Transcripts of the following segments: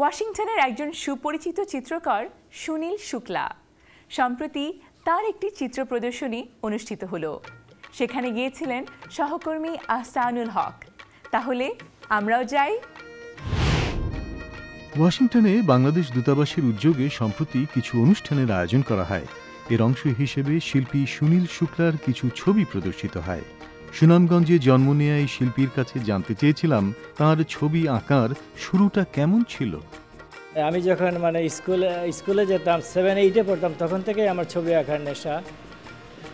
ওয়াশিংটনের একজন সুপরিচিত চিত্রকর সুনীল শুক্লা। সম্প্রতি তার একটি চিত্র প্রদর্শনী অনুষ্ঠিত হলো। সেখানে গিয়েছিলেন সহকর্মী আহসানুল হক। তাহলে আমরাও যাই। ওয়াশিংটনে বাংলাদেশ দূতাবাসের উদ্যোগে সম্প্রতি কিছু অনুষ্ঠানের আয়োজন করা হয়। এর অংশ হিসেবে শিল্পী সুনীল শুক্লার কিছু ছবি প্রদর্শিত হয়। সুনামগঞ্জে জন্ম নেয়া এই শিল্পীর কাছে জানতে চেয়েছিলাম, তার ছবি আঁকার শুরুটা কেমন ছিল? আমি যখন মানে স্কুলে স্কুলে যেতাম সেভেন এইটে পড়তাম, তখন থেকেই আমার ছবি আঁকার নেশা।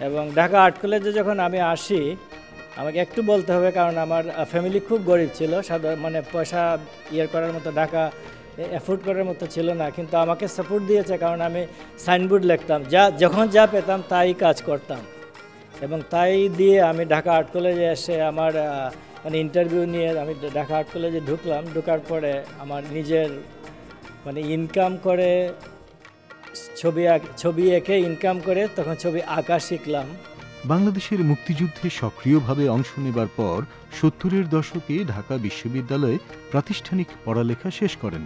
এবং ঢাকা আর্ট কলেজে যখন আমি আসি, আমাকে একটু বলতে হবে, কারণ আমার ফ্যামিলি খুব গরিব ছিল। সাধারণ মানে পয়সা ইয়ে করার মতো, ঢাকা অ্যাফোর্ড করার মতো ছিল না। কিন্তু আমাকে সাপোর্ট দিয়েছে, কারণ আমি সাইনবোর্ড লিখতাম। যা, যখন যা পেতাম, তাই কাজ করতাম। এবং তাই দিয়ে আমি ঢাকা আর্ট কলেজে এসে আমার মানে ইন্টারভিউ নিয়ে আমি ঢাকা আর্ট কলেজে ঢুকলাম। ঢোকার পরে আমার নিজের মানে ইনকাম করে ছবি ছবি এঁকে ইনকাম করে তখন ছবি আঁকা শিখলাম। বাংলাদেশের মুক্তিযুদ্ধে সক্রিয়ভাবে অংশ নেবার পর সত্তরের দশকে ঢাকা বিশ্ববিদ্যালয়ে প্রাতিষ্ঠানিক পড়ালেখা শেষ করেন।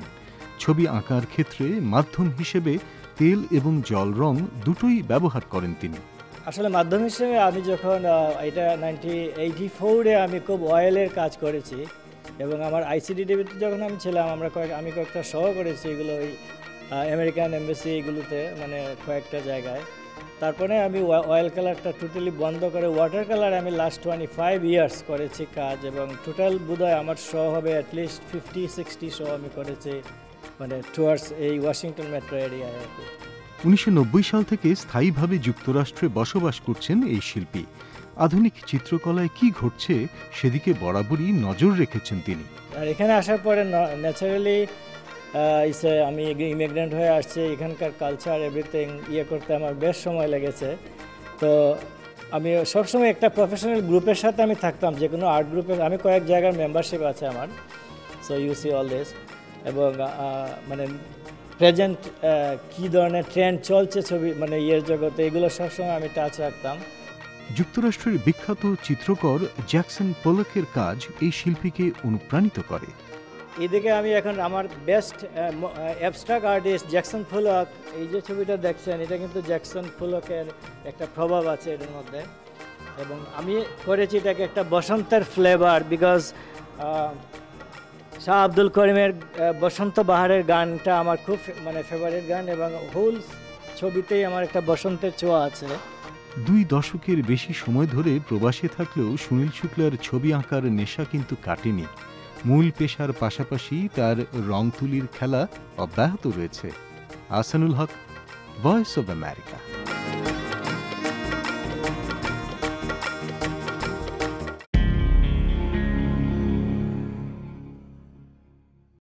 ছবি আঁকার ক্ষেত্রে মাধ্যম হিসেবে তেল এবং জল রং দুটোই ব্যবহার করেন তিনি। আসলে মাধ্যম হিসেবে আমি যখন এটা নাইনটি এইটি ফোরে আমি খুব অয়েলের কাজ করেছি এবং আমার আইসিডি ডিবিতে যখন আমি ছিলাম, আমরা কয়েক আমি কয়েকটা শো করেছি এগুলো ওই আমেরিকান এমবেসি এগুলোতে মানে কয়েকটা জায়গায়। তারপরে আমি অয়েল কালারটা টোটালি বন্ধ করে ওয়াটার কালার আমি লাস্ট টোয়েন্টি ফাইভ ইয়ার্স করেছি কাজ এবং টোটাল বোধহয় আমার শো হবে অ্যাটলিস্ট ফিফটি সিক্সটি শো আমি করেছি মানে টুয়ার্ডস এই ওয়াশিংটন মেট্রো এরিয়ায় আর কি। উনিশশো সাল থেকে স্থায়ীভাবে যুক্তরাষ্ট্রে বসবাস করছেন এই শিল্পী। আধুনিক চিত্রকলায় কি ঘটছে সেদিকে বরাবরই নজর রেখেছেন তিনি। আর এখানে আসার পরে ন্যাচারালি আমি ইমিগ্রেন্ট হয়ে আসছি, এখানকার কালচার এভরিথিং ইয়ে করতে আমার বেশ সময় লেগেছে। তো আমি সবসময় একটা প্রফেশনাল গ্রুপের সাথে আমি থাকতাম, যে কোনো আর্ট গ্রুপের আমি কয়েক জায়গার মেম্বারশিপ আছে আমার। So you see all this এবং মানে প্রেজেন্ট কী ধরনের ট্রেন্ড চলছে ছবি মানে ইয়ের জগতে, এগুলো সবসময় আমি টাচ রাখতাম। যুক্তরাষ্ট্রের বিখ্যাত চিত্রকর জ্যাকসন পোলকের কাজ এই শিল্পীকে অনুপ্রাণিত করে। এদিকে আমি এখন আমার বেস্ট অ্যাবস্ট্রাক্ট আর্টিস্ট জ্যাকসন ফুলক এই যে ছবিটা দেখছেন, এটা কিন্তু জ্যাকসন ফুলকের একটা প্রভাব আছে এটার মধ্যে। এবং আমি করেছি এটাকে একটা বসন্তের ফ্লেভার বিকজ শাহ আব্দুল করিমের বসন্ত বাহারের গানটা আমার খুব মানে ফেভারিট গান এবং হোল ছবিতেই আমার একটা বসন্তের ছোঁয়া আছে। দুই দশকের বেশি সময় ধরে প্রবাসে থাকলেও সুনীল শুক্লার ছবি আঁকার নেশা কিন্তু কাটেনি। মূল পেশার পাশাপাশি তার রং তুলির খেলা অব্যাহত রয়েছে। Ahsanul Haque voice of America